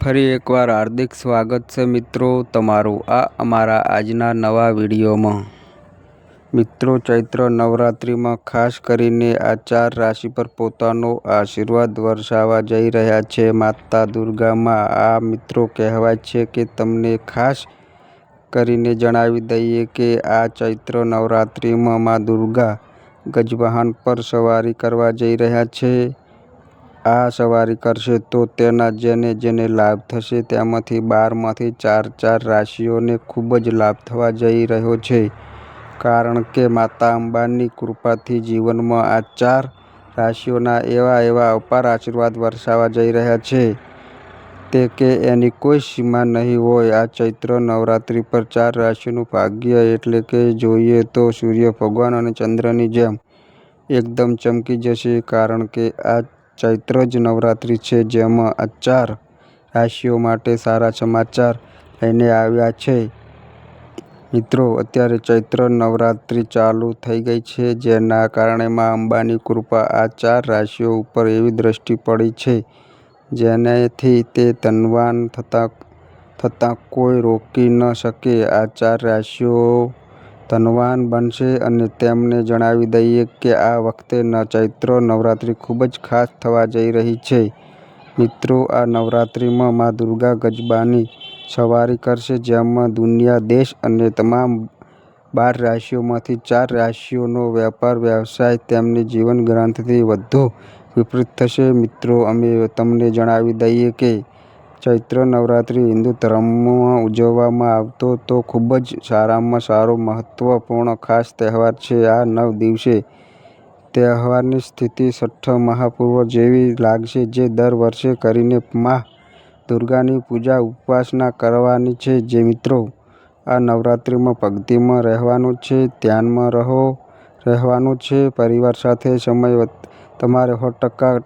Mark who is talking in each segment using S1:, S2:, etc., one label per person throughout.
S1: ફરી એકવાર હાર્દિક સ્વાગત છે મિત્રો તમારું આ અમારા આજના નવા વિડીયોમાં. મિત્રો, ચૈત્ર નવરાત્રિમાં ખાસ કરીને આ ચાર રાશિ પર પોતાનો આશીર્વાદ વરસાવવા જઈ રહ્યા છે. માતા દુર્ગામાં આ મિત્રો કહેવાય છે કે તમને ખાસ કરીને જણાવી દઈએ કે આ ચૈત્ર નવરાત્રિમાં મા દુર્ગા ગજવાહન પર સવારી કરવા જઈ રહ્યા છે. આ સવારી કરશે તો તેના જેને જેને લાભ થશે તેમાંથી બારમાંથી ચાર ચાર રાશિઓને ખૂબ જ લાભ થવા જઈ રહ્યો છે. કારણ કે માતા અંબાની કૃપાથી જીવનમાં આ ચાર રાશિઓના એવા એવા અપાર આશીર્વાદ વરસાવા જઈ રહ્યા છે. તે કે એની કોઈ સીમા નહીં હોય, આ ચૈત્ર નવરાત્રિ પર ચાર રાશિઓનું ભાગ્ય એટલે કે જોઈએ તો સૂર્ય ભગવાન અને ચંદ્રની જેમ એકદમ ચમકી જશે. કારણ કે આ ચૈત્ર જ નવરાત્રિ છે, જેમાં આ ચાર રાશિઓ માટે સારા સમાચાર લઈને આવ્યા છે. મિત્રો, અત્યારે ચૈત્ર નવરાત્રિ ચાલુ થઈ ગઈ છે, જેના કારણે મા અંબાની કૃપા આ ચાર રાશિઓ ઉપર એવી દ્રષ્ટિ પડી છે, જેનેથી તે ધનવાન થતાં થતાં કોઈ રોકી ન શકે. આ ચાર રાશિઓ ધનવાન બનશે અને તેમને જણાવી દઈએ કે આ વખતે ચૈત્ર નવરાત્રિ ખૂબ જ ખાસ થવા જઈ રહી છે. મિત્રો, આ નવરાત્રિમાં મા દુર્ગા ગજબાની સવારી કરશે, જેમાં દુનિયા, દેશ અને તમામ બાર રાશિઓમાંથી ચાર રાશિઓનો વેપાર, વ્યવસાય, તેમની જીવન ગ્રંથથી વધુ વિપરીત થશે. મિત્રો, અમે તમને જણાવી દઈએ કે ચૈત્ર નવરાત્રિ હિન્દુ ધર્મમાં ઉજવવામાં આવતો તો ખૂબ જ સારામાં સારો મહત્ત્વપૂર્ણ ખાસ તહેવાર છે આ નવ દિવસે. તહેવારની સ્થિતિ છઠ્ઠ મહાપૂર્વ જેવી લાગશે જે દર વર્ષે કરીને મા દુર્ગાની પૂજા ઉપાસના કરવાની છે. જે મિત્રો, આ નવરાત્રિમાં ભક્તિમાં રહેવાનું છે, ધ્યાનમાં રહો, રહેવાનું છે, પરિવાર સાથે સમય તમારે સો ટકા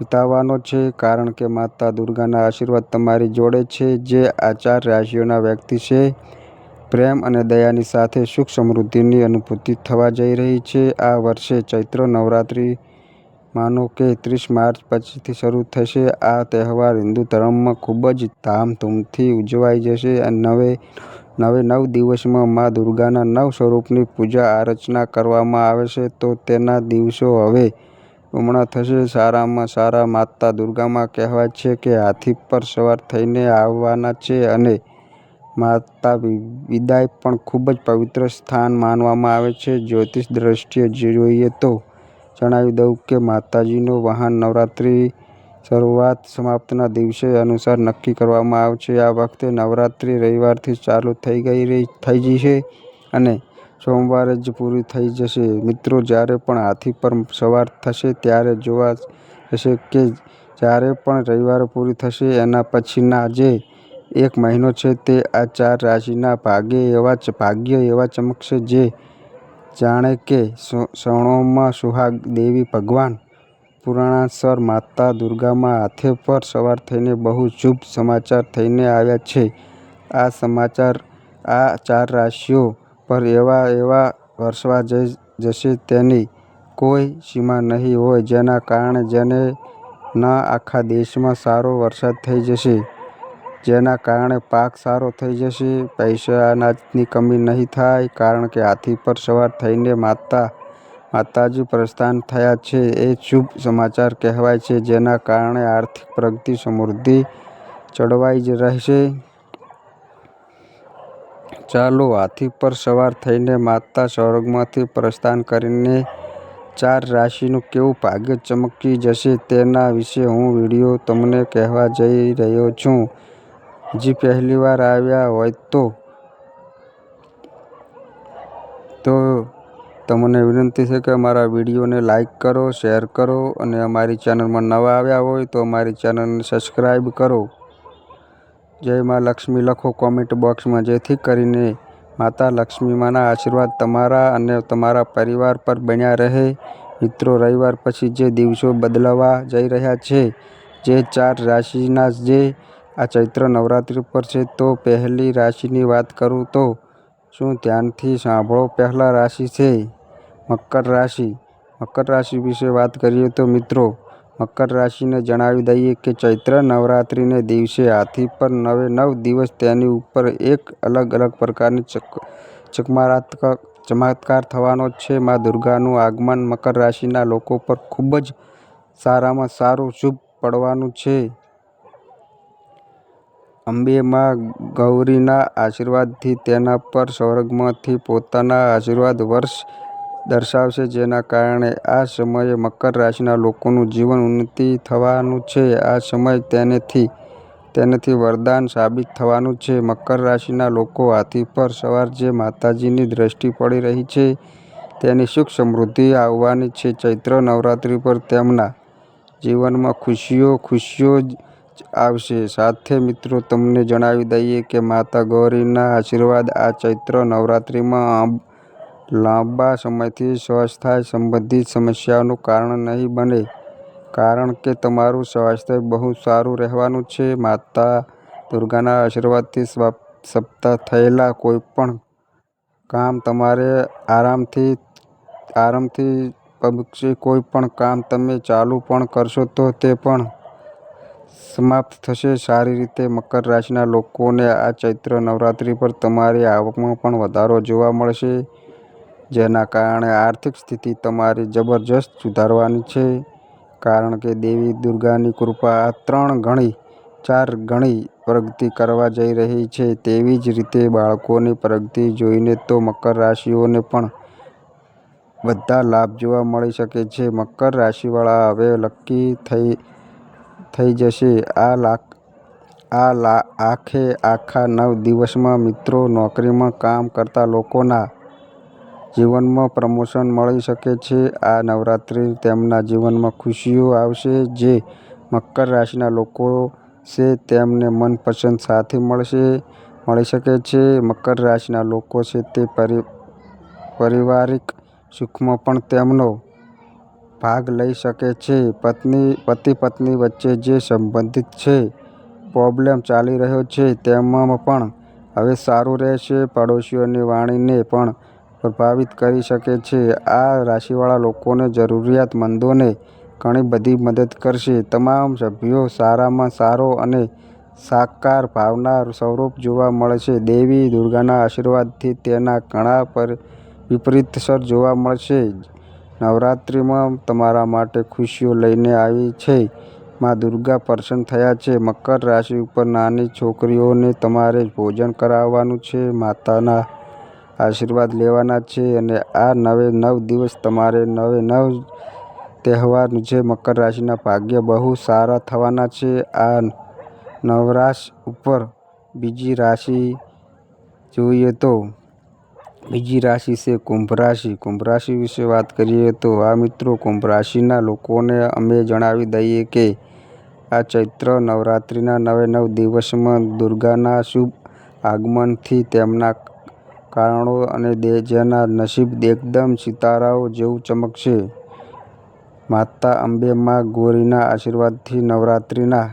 S1: વિતાવવાનો છે, કારણ કે માતા દુર્ગાના આશીર્વાદ તમારી જોડે છે, જે આ ચાર રાશિઓના વ્યક્તિ છે. પ્રેમ અને દયાની સાથે સુખ સમૃદ્ધિની અનુભૂતિ થવા જઈ રહી છે. આ વર્ષે ચૈત્ર નવરાત્રિ, માનો કે ત્રીસ માર્ચ પછીથી શરૂ થશે. આ તહેવાર હિન્દુ ધર્મમાં ખૂબ જ ધામધૂમથી ઉજવાઈ જશે. અને નવે નવે, નવ દિવસમાં મા દુર્ગાના નવ સ્વરૂપની પૂજા આરચના કરવામાં આવે છે. તો તેના દિવસો હવે બમણા થશે સારામાં સારા માતા દુર્ગામાં કહેવાય છે કે હાથી પર સવાર થઈને આવવાના છે અને માતા વિદાય પણ ખૂબ જ પવિત્ર સ્થાન માનવામાં આવે છે. જ્યોતિષ દ્રષ્ટિએ જોઈએ તો જણાવી દઉં કે માતાજીનું વાહન નવરાત્રિ શરૂઆત સમાપ્તના દિવસે અનુસાર નક્કી કરવામાં આવશે. આ વખતે નવરાત્રિ રવિવારથી ચાલુ થઈ ગઈ રહી, થઈ જશે અને સોમવારે જ પૂરી થઈ જશે. મિત્રો, જ્યારે પણ હાથી પર સવાર થશે, ત્યારે જોવા જશે કે જ્યારે પણ રવિવારે પૂરી થશે, એના પછીના જે એક મહિનો છે તે આ ચાર રાશિના ભાગ્ય એવા ભાગ્ય એવા ચમકશે જે જાણે કે ક્ષણોમાં સુહાગ દેવી ભગવાન પુરાણાસર માતા દુર્ગામાં હાથે પર સવાર થઈને બહુ શુભ સમાચાર થઈને આવ્યા છે. આ સમાચાર, આ ચાર રાશિઓ પર એવા એવા વરસવા જશે તેની કોઈ સીમા નહીં હોય, જેના કારણે જેને ન આખા દેશમાં સારો વરસાદ થઈ જશે, જેના કારણે પાક સારો થઈ જશે પૈસા અનાજની કમી નહીં થાય, કારણ કે હાથી પર સવાર થઈને માતા, માતાજી પ્રસ્થાન થયા છે, એ શુભ સમાચાર કહેવાય છે, જેના કારણે આર્થિક પ્રગતિ સમૃદ્ધિ ચડવાઈ જ રહેશે. ચાલો હાથી પર સવાર થઈને માતા સ્વર્ગમાંથી પ્રસ્થાન કરીને ચાર રાશિનું કેવું ભાગ્ય ચમકી જશે તેના વિશે હું વીડિયો તમને કહેવા જઈ રહ્યો છું. હજી પહેલી વાર આવ્યા હોય તો તો તમને વિનંતી છે કે અમારા વિડીયોને લાઈક કરો, શેર કરો અને અમારી ચેનલમાં નવા આવ્યા હોય તો અમારી ચેનલને સબસ્ક્રાઈબ કરો. જય મા લક્ષ્મી લખો કોમેન્ટ બોક્સમાં જેથી કરીને માતા લક્ષ્મીમાના આશીર્વાદ તમારા અને તમારા પરિવાર પર બન્યા રહે. મિત્રો, રવિવાર પછી જે દિવસો બદલાવા જઈ રહ્યા છે, જે ચાર રાશિના જે આ ચૈત્ર નવરાત્રિ પર છે, તો પહેલી રાશિની વાત કરું તો શું ધ્યાનથી સાંભળો? પહેલાં રાશિ છે, મકર રાશિ. મકર રાશિ વિશે વાત કરીએ તો મિત્રો મકર રાશિને જણાવી દઈએ કે ચૈત્ર નવરાત્રિને દિવસે હાથી પર નવે નવ દિવસ તેની ઉપર એક અલગ અલગ પ્રકારની ચમત્કાર થવાનો છે. મા દુર્ગાનું આગમન મકર રાશિના લોકો પર ખૂબ જ સારામાં સારું શુભ પડવાનું છે. અંબે મા ગૌરીના આશીર્વાદથી તેના પર સ્વર્ગમાંથી પોતાના આશીર્વાદ વર્ષ દર્શાવશે, જેના કારણે આ સમયે મકર રાશિના લોકોનું જીવન ઉન્નતિ થવાનું છે. આ સમય તેનાથી વરદાન સાબિત થવાનું છે. મકર રાશિના લોકો હાથી પર સવાર જે માતાજીની દ્રષ્ટિ પડી રહી છે, તેની સુખ સમૃદ્ધિ આવવાની છે. ચૈત્ર નવરાત્રિ પર તેમના જીવનમાં ખુશીઓ ખુશીઓ જ આવશે. સાથે મિત્રો, તમને જણાવી દઈએ કે માતા ગૌરીના આશીર્વાદ આ ચૈત્ર નવરાત્રિમાં લાંબા સમયથી સ્વાસ્થ્ય સંબંધિત સમસ્યાઓનું કારણ નહીં બને, કારણ કે તમારું સ્વાસ્થ્ય બહુ સારું રહેવાનું છે. માતા દુર્ગાના આશીર્વાદથી સપ્તાહ થયેલા કોઈપણ કામ તમારે આરામથી આરામથી કોઈ પણ કામ તમે ચાલુ પણ કરશો તો તે પણ સમાપ્ત થશે. સારી રીતે મકર રાશિના લોકોને આ ચૈત્ર નવરાત્રિ પર તમારી આવકમાં પણ વધારો જોવા મળશે. જેના કારણે આર્થિક સ્થિતિ તમારી જબરજસ્ત સુધારવાની છે. કારણ કે દેવી દુર્ગાની કૃપા આ ત્રણ ગણી, ચાર ગણી પ્રગતિ કરવા જઈ રહી છે. તેવી જ રીતે બાળકોની પ્રગતિ જોઈને તો મકર રાશિઓને પણ બધા લાભ જોવા મળી શકે છે. મકર રાશિવાળા હવે લકી થઈ થઈ જશે. આ આખે આખા નવ દિવસમાં મિત્રો નોકરીમાં કામ કરતા લોકોના જીવનમાં પ્રમોશન મળી શકે છે. આ નવરાત્રિ તેમના જીવનમાં ખુશીઓ આવશે. જે મકર રાશિના લોકો છે, તેમને મનપસંદ સાથી મળશે, મળી શકે છે. મકર રાશિના લોકો છે, તે પરિ, પારિવારિક સુખમાં પણ તેમનો ભાગ લઈ શકે છે. પત્ની પતિ પત્ની વચ્ચે જે સંબંધિત છે, પ્રોબ્લેમ ચાલી રહ્યો છે, તેમાં પણ હવે સારું રહેશે. પડોશીઓની વાણીને પણ પ્રભાવિત કરી શકે છે. આ રાશિવાળા લોકોને જરૂરિયાતમંદોને ઘણી બધી મદદ કરશે. તમામ સભ્યો સારામાં સારો અને સાકાર ભાવના સ્વરૂપ જોવા મળશે. દેવી દુર્ગાના આશીર્વાદથી તેના ઘણા પર વિપરીત સર જોવા મળશે. નવરાત્રિમાં તમારા માટે ખુશીઓ લઈને આવી છે. મા દુર્ગા પ્રસન્ન થયા છે. મકર રાશિ ઉપર નાની છોકરીઓને તમારે ભોજન કરાવવાનું છે. માતાના આશીર્વાદ લેવાના છે અને આ નવે નવ દિવસ તમારે નવે નવ તહેવાર જે મકર રાશિના ભાગ્ય બહુ સારા થવાના છે. આ નવરાશ ઉપર બીજી રાશિ જોઈએ તો બીજી રાશિ છે કુંભ રાશિ. કુંભ રાશિ વિશે વાત કરીએ તો આ મિત્રો, કુંભ રાશિના લોકોને અમે જણાવી દઈએ કે આ ચૈત્ર નવરાત્રિના નવે નવ દિવસમાં દુર્ગાના શુભ આગમનથી તેમના કારણો અને જેના નસીબ એકદમ સિતારાઓ જેવું ચમકશે. માતા અંબે માં ગૌરીના આશીર્વાદથી નવરાત્રિના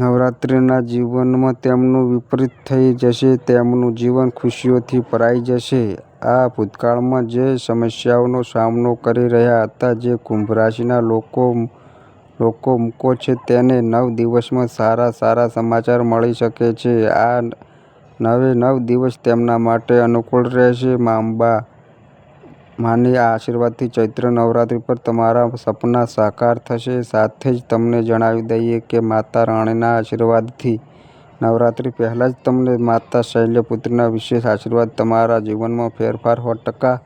S1: નવરાત્રિના જીવનમાં તેમનું વિપરીત થઈ જશે, તેમનું જીવન ખુશીઓથી ભરાઈ જશે. આ ભૂતકાળમાં જે સમસ્યાઓનો સામનો કરી રહ્યા હતા, જે કુંભ રાશિના લોકો મૂકો છે, તેને નવ દિવસમાં સારા સારા સમાચાર મળી શકે છે. આ નવે નવ દિવસ તેમના માટે અનુકૂળ રહેશે મા અંબા માની આશીર્વાદથી ચૈત્ર નવરાત્રિ પર તમારા સપના સાકાર થશે. સાથે જ તમને જણાવી દઈએ કે માતા રાણીના આશીર્વાદથી નવરાત્રિ પહેલાં જ તમને માતા શૈલ્યપુત્રીના વિશેષ આશીર્વાદ તમારા જીવનમાં ફેરફાર સો ટકા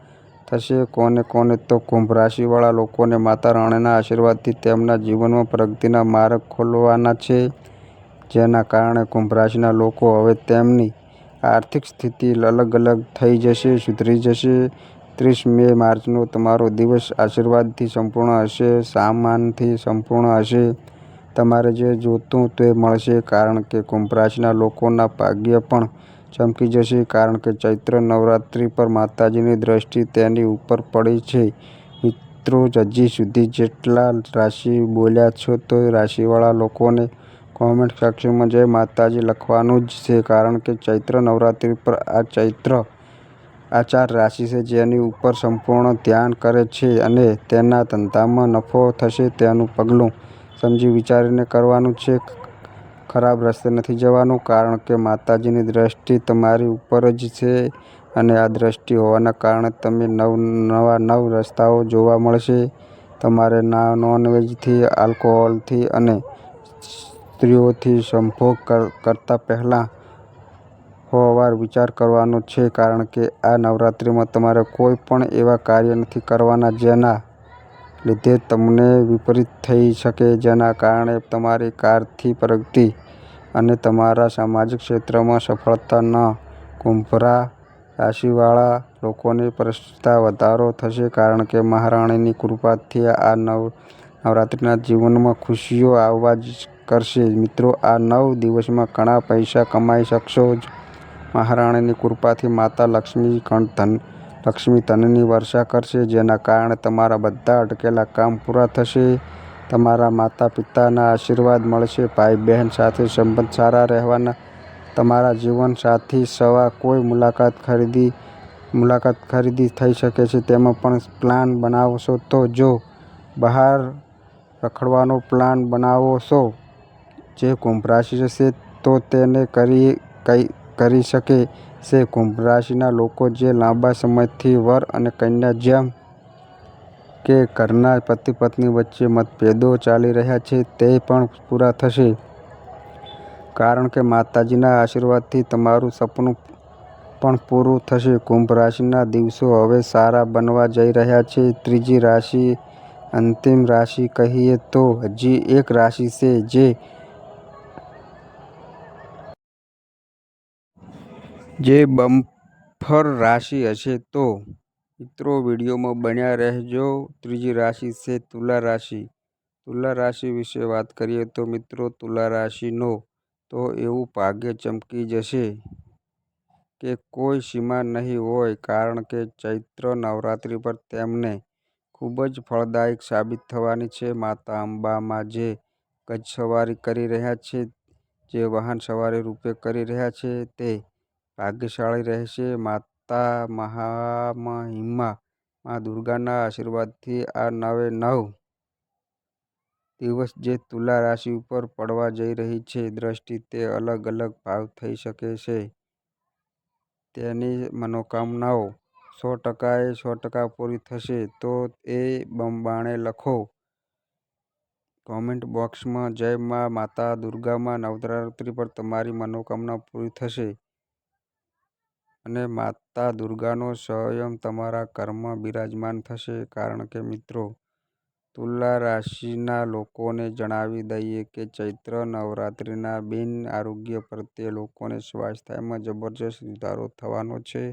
S1: થશે. કોને કોને તો કુંભ રાશિવાળા લોકોને માતા રાણીના આશીર્વાદથી તેમના જીવનમાં પ્રગતિના માર્ગ ખોલવાના છે. જેના કારણે કુંભ રાશિના લોકો હવે તેમની આર્થિક સ્થિતિ અલગ અલગ થઈ જશે, સુધરી જશે. ત્રીસ મે માર્ચનો તમારો દિવસ આશીર્વાદથી સંપૂર્ણ હશે, સામાનથી સંપૂર્ણ હશે. તમારે જે જોતું તે મળશે, કારણ કે કુંભ લોકોના ભાગ્ય પણ ચમકી જશે, કારણ કે ચૈત્ર નવરાત્રિ પર માતાજીની દ્રષ્ટિ તેની ઉપર પડી છે. મિત્રો, હજી સુધી જેટલા રાશિ બોલ્યા છો, તો રાશિવાળા લોકોને કોમેન્ટ સેક્શનમાં જય માતાજી લખવાનું જ છે, કારણ કે ચૈત્ર નવરાત્રિ પર આ ચૈત્ર આ ચાર રાશિ છે, જેની ઉપર સંપૂર્ણ ધ્યાન કરે છે અને તેના ધંધામાં નફો થશે તેનું પગલું સમજી વિચારીને કરવાનું છે. ખરાબ રસ્તે નથી જવાનું, કારણ કે માતાજીની દ્રષ્ટિ તમારી ઉપર જ છે અને આ દ્રષ્ટિ હોવાના કારણે તમે નવ, નવા નવ રસ્તાઓ જોવા મળશે. તમારે નોનવેજથી આલ્કોહોલથી અને સ્ત્રીઓથી સંભોગ કરતા પહેલાં હોવાર વિચાર કરવાનો છે કારણ કે આ નવરાત્રિમાં તમારે કોઈ પણ એવા કાર્ય નથી કરવાના જેના લીધે તમને વિપરીત થઈ શકે, જેના કારણે તમારી કારથી પ્રગતિ અને તમારા સામાજિક ક્ષેત્રમાં સફળતા ન કુંભરા રાશિવાળા લોકોની પ્રતિષ્ઠા વધારો થશે કારણ કે મહારાણીની કૃપાથી આ નવ, નવરાત્રિના જીવનમાં ખુશીઓ આવવા જ કરશે. મિત્રો, આ નવ દિવસમાં ઘણા પૈસા કમાઈ શકશો જ. મહારાણીની કૃપાથી માતા લક્ષ્મી લક્ષ્મી ધનની વર્ષા કરશે, જેના કારણે તમારા બધા અટકેલા કામ પૂરા થશે. તમારા માતા પિતાના આશીર્વાદ મળશે. ભાઈ બહેન સાથે સંબંધ સારા રહેવાના. તમારા જીવન સાથી સવા કોઈ મુલાકાત ખરીદી મુલાકાત ખરીદી થઈ શકે છે. તેમાં પણ પ્લાન બનાવશો તો જો બહાર રખડવાનો પ્લાન બનાવો છો જે કુંભ રાશિ હશે તો તેને કરી કરી શકે છે. કુંભ રાશિના લોકો જે લાંબા સમયથી વર અને કન્યા જેમ કે ઘરના પતિ પત્ની વચ્ચે મતભેદો ચાલી રહ્યા છે તે પણ પૂરા થશે. કારણ કે માતાજીના આશીર્વાદથી તમારું સપનું પણ પૂરું થશે. કુંભ રાશિના દિવસો હવે સારા બનવા જઈ રહ્યા છે. ત્રીજી રાશિ અંતિમ રાશિ કહીએ તો હજી એક રાશિ છે જે જે બમ્પર રાશિ હશે તો મિત્રો વિડીયોમાં બન્યા રહેજો. ત્રીજી રાશિ છે તુલા રાશિ. તુલા રાશિ વિશે વાત કરીએ તો મિત્રો તુલા રાશિનો તો એવું ભાગ્ય ચમકી જશે કે કોઈ સીમા નહીં હોય કારણ કે ચૈત્ર નવરાત્રિ પર તેમને ખૂબ જ ફળદાયક સાબિત થવાની છે. માતા અંબામાં જે ગજ સવારી કરી રહ્યા છે, જે વાહન સવારી રૂપે કરી રહ્યા છે, તે ભાગ્યશાળી રહેશે. માતા મહામહિમા મા દુર્ગાના આશીર્વાદથી આ નવે નવ દિવસ જે તુલા રાશિ ઉપર પડવા જઈ રહી છે, દ્રષ્ટિ તે અલગ અલગ ભાવ થઈ શકે છે. તેની મનોકામનાઓ સો ટકાએ સો ટકા પૂરી થશે તો એ બંબાણે લખો. કોમેન્ટ બોક્સમાં, જય મા માતા દુર્ગામાં નવરાત્રિ પર તમારી મનોકામના પૂરી થશે. અને માતા દુર્ગાનો સ્વયં તમારા ઘરમાં બિરાજમાન થશે. કારણ કે મિત્રો, તુલા રાશિના લોકોને જણાવી દઈએ કે ચૈત્ર નવરાત્રિના બિન આરોગ્ય પ્રત્યે લોકોને સ્વાસ્થ્યમાં જબરજસ્ત સુધારો થવાનો છે.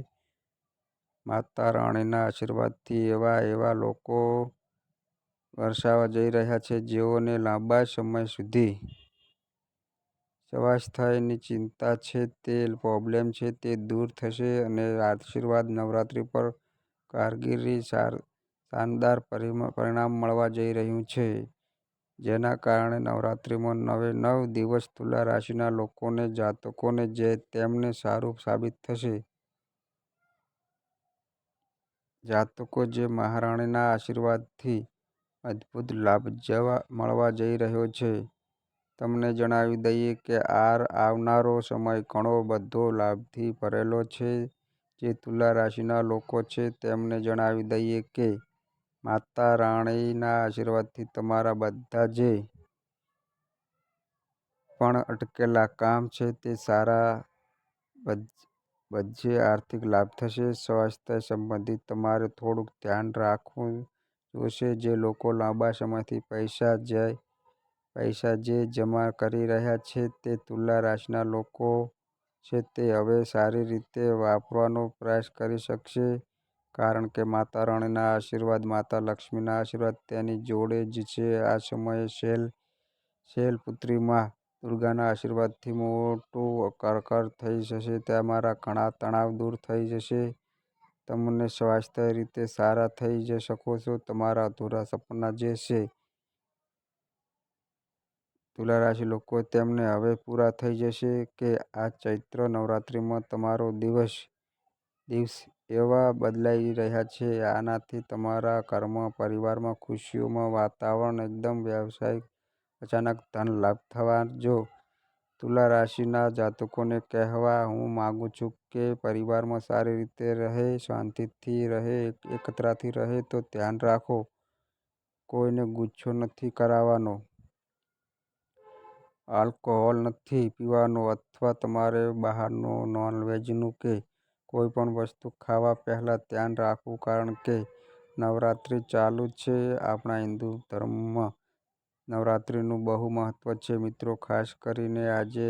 S1: માતા રાણીના આશીર્વાદથી એવા એવા લોકો વરસાવા જઈ રહ્યા છે જેઓને લાંબા સમય સુધી સ્વાસ્થ્યની ચિંતા છે, તે પ્રોબ્લેમ છે, તે દૂર થશે અને આશીર્વાદ નવરાત્રિ પર કારગીરી શાનદાર પરિણામ મળવા જઈ રહ્યું છે. જેના કારણે નવરાત્રિમાં નવે નવ દિવસ તુલા રાશિના લોકોને, જાતકોને જે તેમને સારું સાબિત થશે. જાતકો જે મહારાણીના આશીર્વાદથી અદ્ભુત લાભ જવા, મળવા જઈ રહ્યો છે. તમને જણાવી દઈએ કે આ આવનારો સમય ઘણો બધો લાભથી ભરેલો છે. જે તુલા રાશિના લોકો છે, તેમને જણાવી દઈએ કે માતા રાણીના આશીર્વાદથી તમારા બધા જે પણ અટકેલા કામ છે, તે સારા બધે આર્થિક લાભ થશે. સ્વાસ્થ્ય સંબંધિત તમારે થોડુંક ધ્યાન રાખવું જોશે. જે લોકો લાંબા સમયથી પૈસા જે પૈસા જે જમા કરી રહ્યા છે તે તુલા રાશિના લોકો છે તે હવે સારી રીતે વાપરવાનો પ્રયાસ કરી શકશે. કારણ કે માતા રાણીના આશીર્વાદ, માતા લક્ષ્મીના આશીર્વાદ તેની જોડે જ છે. આ સમયે શૈલ શૈલપુત્રી મા દુર્ગાના આશીર્વાદથી મોટું કરકર થઈ જશે. તમારા ઘણા તણાવ દૂર થઈ જશે. તમને સ્વાસ્થ્ય રીતે સારા થઈ શકો છો. તમારા અધૂરા સપના જે છે તુલા રાશિ લોકો તેમને હવે પૂરા થઈ જશે કે આ ચૈત્ર નવરાત્રિમાં તમારો દિવસ દિવસ એવા બદલાઈ રહ્યા છે. આનાથી તમારા ઘરમાં, પરિવારમાં ખુશીઓમાં વાતાવરણ એકદમ વ્યવસાયિક અચાનક ધન લાભ થવા જો તુલા રાશિના જાતકોને કહેવા હું માગું છું કે પરિવારમાં સારી રીતે રહે, શાંતિથી રહે, એકત્રાથી રહે તો ધ્યાન રાખો કોઈને ગુસ્સો નથી કરવાનો, આલ્કોહોલ નથી પીવાનું અથવા તમારે બહારનું નોનવેજનું કે કોઈ પણ વસ્તુ ખાવા પહેલાં ધ્યાન રાખવું કારણ કે નવરાત્રિ ચાલુ છે. આપણા હિન્દુ ધર્મમાં નવરાત્રિનું બહુ મહત્ત્વ છે મિત્રો. ખાસ કરીને આજે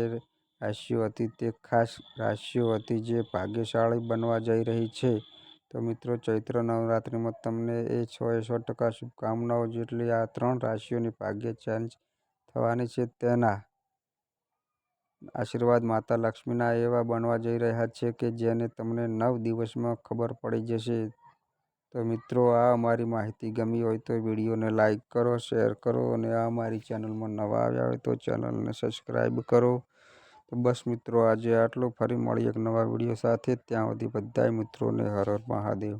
S1: રાશિઓ હતી તે ખાસ રાશિઓ હતી જે ભાગ્યશાળી બનવા જઈ રહી છે. તો મિત્રો, ચૈત્ર નવરાત્રિમાં તમને એ સો એ સો ટકા શુભકામનાઓ જેટલી આ ત્રણ રાશિઓની ભાગ્ય ચેન્જ થવાની છે તેના આશીર્વાદ માતા લક્ષ્મીના એવા બનવા જઈ રહ્યા છે કે જેને તમને નવ દિવસમાં ખબર પડી જશે. તો મિત્રો આ અમારી માહિતી ગમી હોય તો વિડીયોને લાઇક કરો, શેર કરો અને આ અમારી ચેનલમાં નવા આવ્યા હોય તો ચેનલને સબસ્ક્રાઈબ કરો. તો બસ મિત્રો આજે આટલું ફરી મળી એક નવા વીડિયો સાથે ત્યાં સુધી બધાય મિત્રોને હર હર મહાદેવ.